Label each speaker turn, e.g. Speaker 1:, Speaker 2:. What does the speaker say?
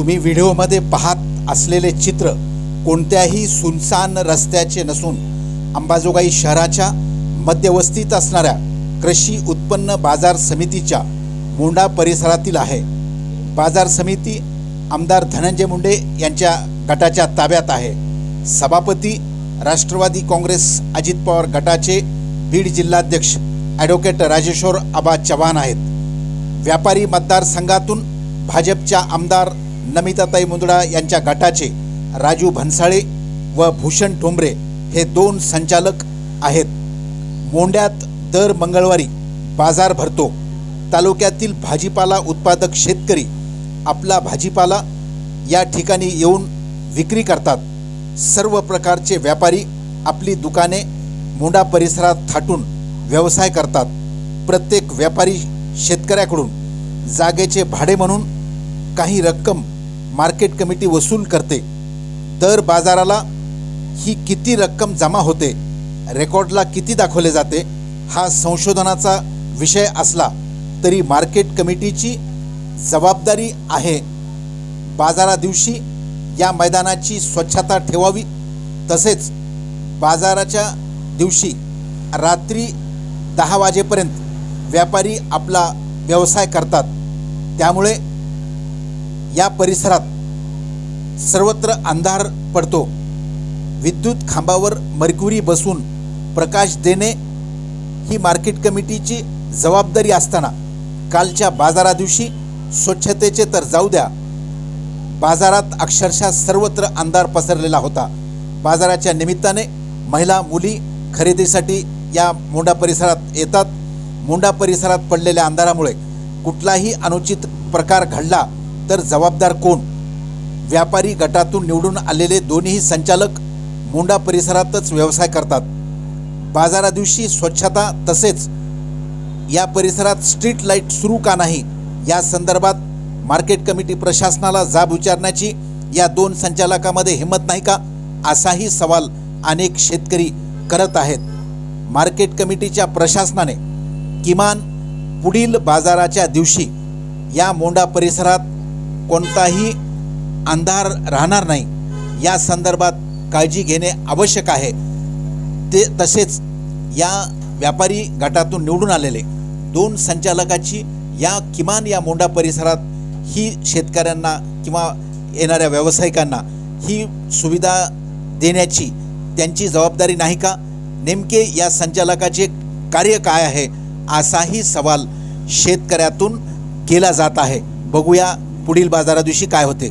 Speaker 1: तुम्ही व्हिडिओमध्ये पाहत असलेले चित्र कोणत्याही सुनसान रस्त्याचे नसून अंबाजोगाई शहराच्या मध्यवस्तीत असणाऱ्या कृषी उत्पन्न बाजार समितीच्या मोंडा परिसरातील आहे. बाजार समिती आमदार धनंजय मुंडे यांच्या गटाच्या ताब्यात आहे. सभापती राष्ट्रवादी काँग्रेस अजित पवार गटाचे बीड जिल्हाध्यक्ष ॲडव्होकेट राजेश्वर आबा चव्हाण आहेत. व्यापारी मतदारसंघातून भाजपच्या आमदार नमिताताई मुंदडा यांच्या गटाचे राजू भन्साळे व भूषण ठोंबरे हे दोन संचालक आहेत. मोंड्यात दर मंगळवारी बाजार भरतो. तालुक्यातील भाजीपाला उत्पादक शेतकरी आपला भाजीपाला या ठिकाणी येऊन विक्री करतात. सर्व प्रकारचे व्यापारी आपली दुकाने मोंडा परिसरात थाटून व्यवसाय करतात. प्रत्येक व्यापारी शेतकऱ्याकडून जागेचे भाडे म्हणून काही रक्कम मार्केट कमिटी वसूल करते. दर बाजाराला ही किती रक्कम जमा होते रेकॉर्डला किती दाखवले जाते हा संशोधनाचा विषय असला तरी मार्केट कमिटीची जबाबदारी आहे. बाजारा दिवशी या मैदानाची स्वच्छता ठेवावी. तसेच बाजाराच्या दिवशी रात्री दहा वाजेपर्यंत व्यापारी आपला व्यवसाय करतात. त्यामुळे या परिसरात सर्वत्र अंधार पडतो. विद्युत खांबावर मरक्युरी बसून प्रकाश देणे ही मार्केट कमिटीची जबाबदारी असताना कालच्या बाजारा दिवशी स्वच्छतेचे तर जाऊ द्या बाजारात अक्षरशः सर्वत्र अंधार पसरलेला होता. बाजाराच्या निमित्ताने महिला मुली खरेदीसाठी या मोंडा परिसरात येतात. मोंडा परिसरात पडलेल्या अंधारामुळे कुठलाही अनुचित प्रकार घडला तर जबाबदार कोण? व्यापारी गटातून निवडून आलेले दोन्ही संचालक मोंडा परिसरातच व्यवसाय करतात. बाजारा दिवशी स्वच्छता तसेच या परिसरात स्ट्रीट लाइट सुरू का नाही या संदर्भात मार्केट कमिटी प्रशासनाला जाब विचारण्याची या दोन संचालकामध्ये हिंमत नाही का असाही सवाल अनेक शेतकरी करत आहेत. मार्केट कमिटीच्या प्रशासनाने किमान पुढील बाजाराच्या दिवशी या मोंडा परिसरात कोणताही अंधार राहणार नाही. या संदर्भात काळजी घेणे आवश्यक आहे. ते तसेच या व्यापारी गटातून निवडून आलेले दोन संचालकाची या किमान या मोंडा परिसरात ही शेतकऱ्यांना किंवा येणाऱ्या व्यावसायिकांना ही सुविधा देण्याची त्यांची जबाबदारी नाही का? नेमके या संचालकाचे कार्य काय आहे? असाही सवाल शेतकऱ्यातून केला जात आहे. बघूया पुढील बाजारा दिवशी काय होते?